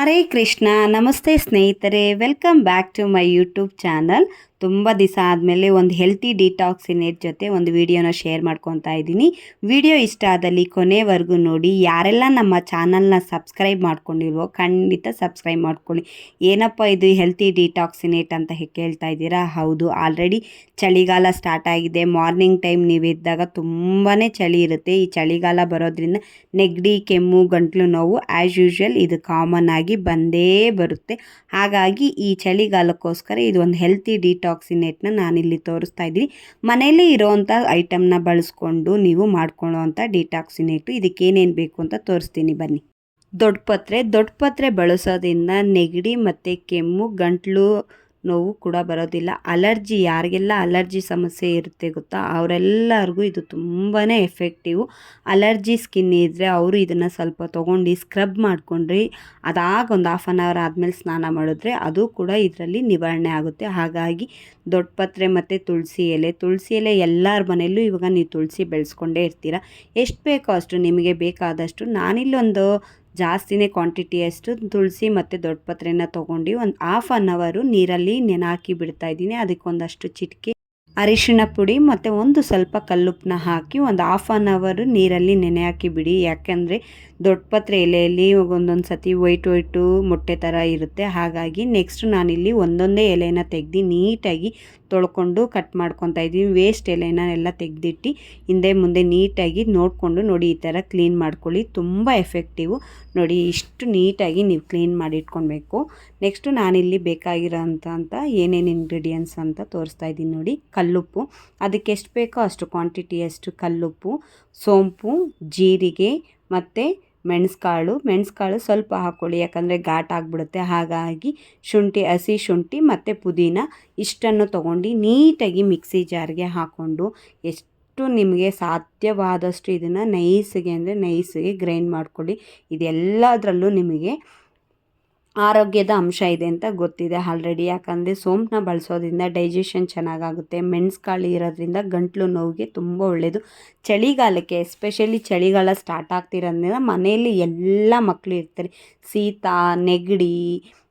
ಹರೇ ಕೃಷ್ಣ ನಮಸ್ತೆ ಸ್ನೇಹಿತರೆ welcome back to my YouTube channel ತುಂಬ ದಿವಸ ಆದಮೇಲೆ ಒಂದು ಹೆಲ್ತಿ ಡಿಟಾಕ್ಸಿನೇಟ್ ಜೊತೆ ಒಂದು ವಿಡಿಯೋನ ಶೇರ್ ಮಾಡ್ಕೊತಾ ಇದ್ದೀನಿ. ವಿಡಿಯೋ ಇಷ್ಟ ಆದಲ್ಲಿ ಕೊನೆವರೆಗೂ ನೋಡಿ. ಯಾರೆಲ್ಲ ನಮ್ಮ ಚಾನಲ್ನ ಸಬ್ಸ್ಕ್ರೈಬ್ ಮಾಡ್ಕೊಂಡಿಲ್ವೋ ಖಂಡಿತ ಸಬ್ಸ್ಕ್ರೈಬ್ ಮಾಡ್ಕೊಳ್ಳಿ. ಏನಪ್ಪ ಇದು ಹೆಲ್ತಿ ಡಿಟಾಕ್ಸಿನೇಟ್ ಅಂತ ಕೇಳ್ತಾ ಇದ್ದೀರಾ? ಹೌದು ಆಲ್ರೆಡಿ ಚಳಿಗಾಲ ಸ್ಟಾರ್ಟ್ ಆಗಿದೆ. ಮಾರ್ನಿಂಗ್ ಟೈಮ್ ನೀವು ಇದ್ದಾಗ ತುಂಬಾ ಚಳಿ ಇರುತ್ತೆ. ಈ ಚಳಿಗಾಲ ಬರೋದ್ರಿಂದ ನೆಗಡಿ, ಕೆಮ್ಮು, ಗಂಟ್ಲು ನೋವು ಆ್ಯಸ್ ಯೂಶ್ವಲ್ ಇದು ಕಾಮನ್ ಆಗಿ ಬಂದೇ ಬರುತ್ತೆ. ಹಾಗಾಗಿ ಈ ಚಳಿಗಾಲಕ್ಕೋಸ್ಕರ ಇದು ಒಂದು ಹೆಲ್ತಿ ಡಿಟಾಕ್ಸ್ ಡಿಟಾಕ್ಸಿನೇಟ್ನ ನಾನಿಲ್ಲಿ ತೋರಿಸ್ತಾ ಇದ್ದೀನಿ. ಮನೆಯಲ್ಲಿ ಇರೋವಂಥ ಐಟಮ್ನ ಬಳಸ್ಕೊಂಡು ನೀವು ಮಾಡ್ಕೊಳ್ಳೋವಂಥ ಡಿಟಾಕ್ಸಿನೇಟು ಇದಕ್ಕೆ ಏನೇನು ಬೇಕು ಅಂತ ತೋರಿಸ್ತೀನಿ, ಬನ್ನಿ. ದೊಡ್ಡ ಪತ್ರೆ. ದೊಡ್ಡ ಪತ್ರೆ ಬಳಸೋದ್ರಿಂದ ನೆಗಡಿ ಮತ್ತು ಕೆಮ್ಮು, ಗಂಟ್ಲು ನೋವು ಕೂಡ ಬರೋದಿಲ್ಲ. ಅಲರ್ಜಿ ಯಾರಿಗೆಲ್ಲ ಅಲರ್ಜಿ ಸಮಸ್ಯೆ ಇರುತ್ತೆ ಗೊತ್ತಾ? ಅವರೆಲ್ಲರಿಗೂ ಇದು ತುಂಬಾ ಎಫೆಕ್ಟಿವ್ ಅಲರ್ಜಿ ಸ್ಕಿನ್ ಇದ್ದರೆ ಅವರು ಇದನ್ನು ಸ್ವಲ್ಪ ತೊಗೊಂಡು ಸ್ಕ್ರಬ್ ಮಾಡ್ಕೊಂಡ್ರಿ, ಅದಾಗ ಒಂದು ಹಾಫ್ ಆನ್ ಅವರ್ ಆದಮೇಲೆ ಸ್ನಾನ ಮಾಡಿದ್ರೆ ಅದು ಕೂಡ ಇದರಲ್ಲಿ ನಿವಾರಣೆ ಆಗುತ್ತೆ. ಹಾಗಾಗಿ ದೊಡ್ಡಪತ್ರೆ ಮತ್ತು ತುಳಸಿ ಎಲೆ ತುಳಸಿ ಎಲೆ ಎಲ್ಲರ ಮನೆಯಲ್ಲೂ ಇವಾಗ ನೀವು ತುಳಸಿ ಬೆಳೆಸ್ಕೊಂಡೇ ಇರ್ತೀರ? ಎಷ್ಟು ಬೇಕೋ ಅಷ್ಟು ನಿಮಗೆ ಬೇಕಾದಷ್ಟು ನಾನಿಲ್ಲೊಂದು ಜಾಸ್ತಿನೇ ಕ್ವಾಂಟಿಟಿಯಷ್ಟು ತುಳಸಿ ಮತ್ತು ದೊಡ್ಡ ಪತ್ರೆನ ತೊಗೊಂಡು ಒಂದು ಹಾಫ್ ಆನ್ ಅವರು ನೀರಲ್ಲಿ ನೆನೆ ಬಿಡ್ತಾ ಇದ್ದೀನಿ. ಅದಕ್ಕೊಂದಷ್ಟು ಚಿಟಿಕೆ. ಅರಿಶಿಣ ಪುಡಿ ಮತ್ತು ಒಂದು ಸ್ವಲ್ಪ ಕಲ್ಲುಪ್ಪನ್ನ ಹಾಕಿ ಒಂದು ಹಾಫ್ ಆನ್ ಅವರು ನೀರಲ್ಲಿ ನೆನೆ ಹಾಕಿ ಬಿಡಿ. ಯಾಕೆಂದರೆ ದೊಡ್ಡಪತ್ರೆ ಎಲೆಯಲ್ಲಿ ಒಂದೊಂದು ಸತಿ ವೈಟ್ ವೈಟು ಮೊಟ್ಟೆ ಥರ ಇರುತ್ತೆ. ಹಾಗಾಗಿ ನೆಕ್ಸ್ಟ್ ನಾನಿಲ್ಲಿ ಒಂದೊಂದೇ ಎಲೆನ ತೆಗ್ದು ನೀಟಾಗಿ ತೊಳ್ಕೊಂಡು ಕಟ್ ಮಾಡ್ಕೊತಾ ಇದ್ದೀನಿ. ವೇಸ್ಟ್ ಎಲೆನ ಎಲ್ಲ ತೆಗೆದಿಟ್ಟು ಹಿಂದೆ ಮುಂದೆ ನೀಟಾಗಿ ನೋಡಿಕೊಂಡು ನೋಡಿ, ಈ ಥರ ಕ್ಲೀನ್ ಮಾಡ್ಕೊಳ್ಳಿ. ತುಂಬ ಎಫೆಕ್ಟಿವು ನೋಡಿ, ಇಷ್ಟು ನೀಟಾಗಿ ನೀವು ಕ್ಲೀನ್ ಮಾಡಿ ಇಟ್ಕೊಳ್ಬೇಕು. ನೆಕ್ಸ್ಟು ನಾನಿಲ್ಲಿ ಬೇಕಾಗಿರೋ ಅಂತ ಏನೇನು ಇಂಗ್ರೀಡಿಯೆಂಟ್ಸ್ ಅಂತ ತೋರಿಸ್ತಾ ಇದ್ದೀನಿ ನೋಡಿ. ಕಲ್ಲುಪ್ಪು. ಅದಕ್ಕೆ ಎಷ್ಟು ಬೇಕೋ ಅಷ್ಟು ಕ್ವಾಂಟಿಟಿಯಷ್ಟು ಕಲ್ಲುಪ್ಪು, ಸೋಂಪು, ಜೀರಿಗೆ ಮತ್ತು ಮೆಣಸ್ಕಾಳು. ಮೆಣಸ್ಕಾಳು ಸ್ವಲ್ಪ ಹಾಕ್ಕೊಳ್ಳಿ ಯಾಕಂದರೆ ಘಾಟ್ ಆಗಿಬಿಡುತ್ತೆ. ಹಾಗಾಗಿ ಶುಂಠಿ, ಹಸಿ ಶುಂಠಿ ಮತ್ತು ಪುದೀನ ಇಷ್ಟನ್ನು ತೊಗೊಂಡು ನೀಟಾಗಿ ಮಿಕ್ಸಿ ಜಾರ್ಗೆ ಹಾಕ್ಕೊಂಡು ಎಷ್ಟು ನಿಮಗೆ ಸಾಧ್ಯವಾದಷ್ಟು ಇದನ್ನು ನೈಸಿಗೆ ಅಂದರೆ ನೈಸಿಗೆ ಗ್ರೈಂಡ್ ಮಾಡ್ಕೊಳ್ಳಿ. ಇದೆಲ್ಲದರಲ್ಲೂ ನಿಮಗೆ ಆರೋಗ್ಯದ ಅಂಶ ಇದೆ ಅಂತ ಗೊತ್ತಿದೆ ಆಲ್ರೆಡಿ ಯಾಕಂದರೆ ಸೋಂಪನ್ನ ಬಳಸೋದ್ರಿಂದ ಡೈಜೆಷನ್ ಚೆನ್ನಾಗಾಗುತ್ತೆ. ಮೆಣಸುಕಾಳು ಇರೋದ್ರಿಂದ ಗಂಟ್ಲು ನೋವಿಗೆ ತುಂಬ ಒಳ್ಳೆಯದು ಚಳಿಗಾಲಕ್ಕೆ ಎಸ್ಪೆಷಲಿ ಚಳಿಗಾಲ ಸ್ಟಾರ್ಟ್ ಆಗ್ತಿರೋದ್ರಿಂದ ಮನೆಯಲ್ಲಿ ಎಲ್ಲ ಮಕ್ಕಳು ಇರ್ತಾರೆ. ಶೀತ ನೆಗಡಿ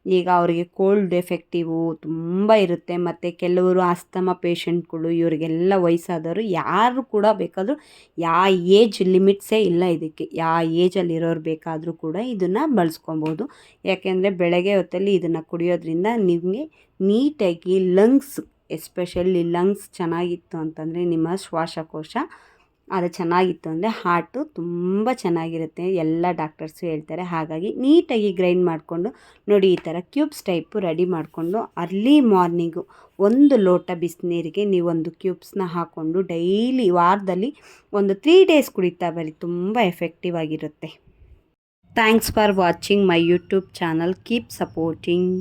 ಈಗ ಅವರಿಗೆ ಕೋಲ್ಡ್ ಎಫೆಕ್ಟಿವು ತುಂಬ ಇರುತ್ತೆ. ಮತ್ತು ಕೆಲವರು ಅಸ್ತಮ ಪೇಷಂಟ್ಗಳು ಇವರಿಗೆಲ್ಲ ವಯಸ್ಸಾದವರು ಯಾರು ಕೂಡ ಬೇಕಾದರೂ ಯಾವ ಏಜ್ ಲಿಮಿಟ್ಸೇ ಇಲ್ಲ ಇದಕ್ಕೆ. ಯಾವ ಏಜಲ್ಲಿ ಇರೋರು ಬೇಕಾದರೂ ಕೂಡ ಇದನ್ನು ಬಳಸ್ಕೊಬೋದು. ಯಾಕೆಂದರೆ ಬೆಳಗ್ಗೆ ಹೊತ್ತಲ್ಲಿ ಇದನ್ನು ಕುಡಿಯೋದ್ರಿಂದ ನಿಮಗೆ ನೀಟಾಗಿ ಲಂಗ್ಸ್ ಎಸ್ಪೆಷಲಿ ಲಂಗ್ಸ್ ಚೆನ್ನಾಗಿತ್ತು ಅಂತಂದರೆ ನಿಮ್ಮ ಶ್ವಾಸಕೋಶ ಅದು ಚೆನ್ನಾಗಿತ್ತು ಅಂದರೆ ಹಾರ್ಟು ತುಂಬ ಚೆನ್ನಾಗಿರುತ್ತೆ. ಎಲ್ಲ ಡಾಕ್ಟರ್ಸು ಹೇಳ್ತಾರೆ. ಹಾಗಾಗಿ ನೀಟಾಗಿ ಗ್ರೈಂಡ್ ಮಾಡಿಕೊಂಡು ನೋಡಿ, ಈ ಥರ ಕ್ಯೂಬ್ಸ್ ಟೈಪು ರೆಡಿ ಮಾಡಿಕೊಂಡು ಅರ್ಲಿ ಮಾರ್ನಿಂಗು ಒಂದು ಲೋಟ ಬಿಸಿನೀರಿಗೆ ನೀವೊಂದು ಕ್ಯೂಬ್ಸ್ನ ಹಾಕ್ಕೊಂಡು ಡೈಲಿ ವಾರದಲ್ಲಿ ಒಂದು ತ್ರೀ ಡೇಸ್ ಕುಡಿತಾ ಬರೀ ತುಂಬ ಎಫೆಕ್ಟಿವ್ ಆಗಿರುತ್ತೆ. Thanks for watching my YouTube channel. Keep supporting.